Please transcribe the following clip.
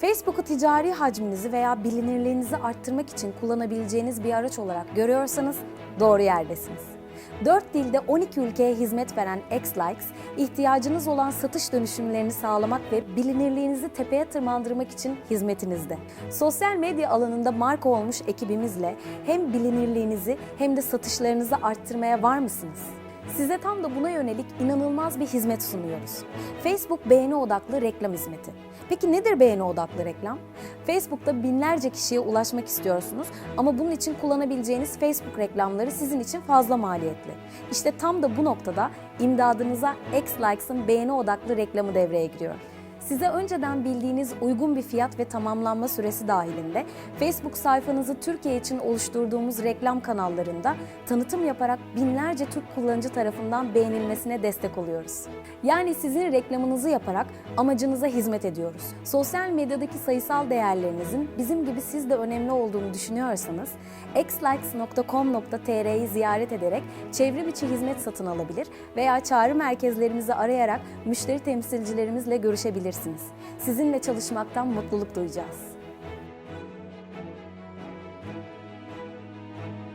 Facebook'u ticari hacminizi veya bilinirliğinizi arttırmak için kullanabileceğiniz bir araç olarak görüyorsanız doğru yerdesiniz. 4 dilde 12 ülkeye hizmet veren Xlikes, ihtiyacınız olan satış dönüşümlerini sağlamak ve bilinirliğinizi tepeye tırmandırmak için hizmetinizde. Sosyal medya alanında marka olmuş ekibimizle hem bilinirliğinizi hem de satışlarınızı arttırmaya var mısınız? Size tam da buna yönelik inanılmaz bir hizmet sunuyoruz. Facebook beğeni odaklı reklam hizmeti. Peki nedir beğeni odaklı reklam? Facebook'ta binlerce kişiye ulaşmak istiyorsunuz ama bunun için kullanabileceğiniz Facebook reklamları sizin için fazla maliyetli. İşte tam da bu noktada imdadınıza X-Likes'ın beğeni odaklı reklamı devreye giriyor. Size önceden bildiğiniz uygun bir fiyat ve tamamlanma süresi dahilinde Facebook sayfanızı Türkiye için oluşturduğumuz reklam kanallarında tanıtım yaparak binlerce Türk kullanıcı tarafından beğenilmesine destek oluyoruz. Yani sizin reklamınızı yaparak amacınıza hizmet ediyoruz. Sosyal medyadaki sayısal değerlerinizin bizim gibi siz de önemli olduğunu düşünüyorsanız xlikes.com.tr'yi ziyaret ederek çevrim içi hizmet satın alabilir veya çağrı merkezlerimizi arayarak müşteri temsilcilerimizle görüşebilirsiniz. Sizinle çalışmaktan mutluluk duyacağız.